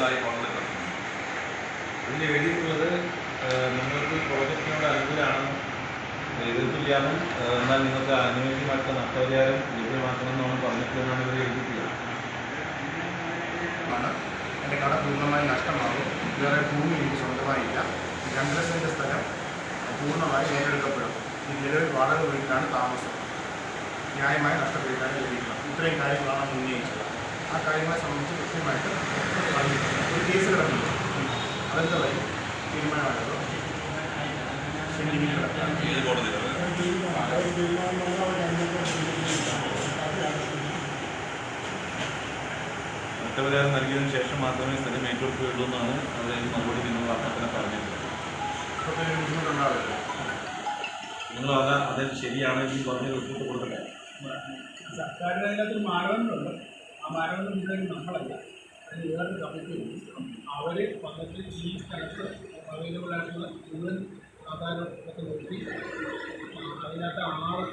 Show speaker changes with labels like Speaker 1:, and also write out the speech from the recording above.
Speaker 1: എന്നതായി കോടതി പറഞ്ഞു
Speaker 2: ഇതിൽ എഴുതിയിട്ടുള്ളത് നിങ്ങൾക്ക് ഈ പ്രോജക്റ്റിനോട് അനുകൂലമാണെന്നും എതിർപ്പില്ലാന്നും എന്നാൽ നിങ്ങൾക്ക് അനുയോജ്യമായിട്ടുള്ള നഷ്ടപരിഹാരം ലഭ്യമാക്കണമെന്നാണ് പറഞ്ഞിട്ടുള്ളതെന്നാണ് ഇവർ എഴുതിയിട്ടുള്ളത്.
Speaker 3: എന്റെ കട പൂർണമായി നഷ്ടമാകും. ഇതുവരെ ഭൂമി എനിക്ക് സ്വന്തമായില്ല. രണ്ട് ലക്ഷത്തിന്റെ സ്ഥലം പൂർണമായി ഏറ്റെടുക്കപ്പെടും ഈ നിലവിൽ വാടക വീട്ടിലാണ് താമസം. ന്യായമായ നഷ്ടപരിഹാരം ലഭിക്കണം. ഇത്രയും കാര്യങ്ങളാണ് ഉന്നയിച്ചത് ആ കാര്യങ്ങളെ സംബന്ധിച്ച് കൃത്യമായിട്ട് കേസ് കിടക്കുന്നു അതിന്റെ വഴി തീരുമാനമായതോ
Speaker 2: നഷ്ടപരിഹാരം നൽകിയതിനു ശേഷം മാത്രമേ സ്ഥലം ഏറ്റെടുക്കുകയുള്ളൂ എന്നാണ് അവർ മറുപടി നിങ്ങൾ അർത്ഥത്തിന് പറഞ്ഞിട്ടുള്ളത് നിങ്ങൾ അത് അത് ശരിയാണ് ഈ പറഞ്ഞ റിപ്പോർട്ട് കൊടുക്കട്ടെ
Speaker 4: സർക്കാരിന് അതിനകത്തൊരു മാനദണ്ഡമുണ്ട് ആ മാനദണ്ഡം നമ്മളല്ല അതിന് വേറൊരു കമ്മിറ്റി ഉണ്ട് അവർ വന്നിട്ട് ഈ സ്ഥലത്ത് അവൈലബിൾ ആയിട്ടുള്ള മുഴുവൻ ആധാരം ഒക്കെ നോക്കി അതിനകത്ത് ആറ്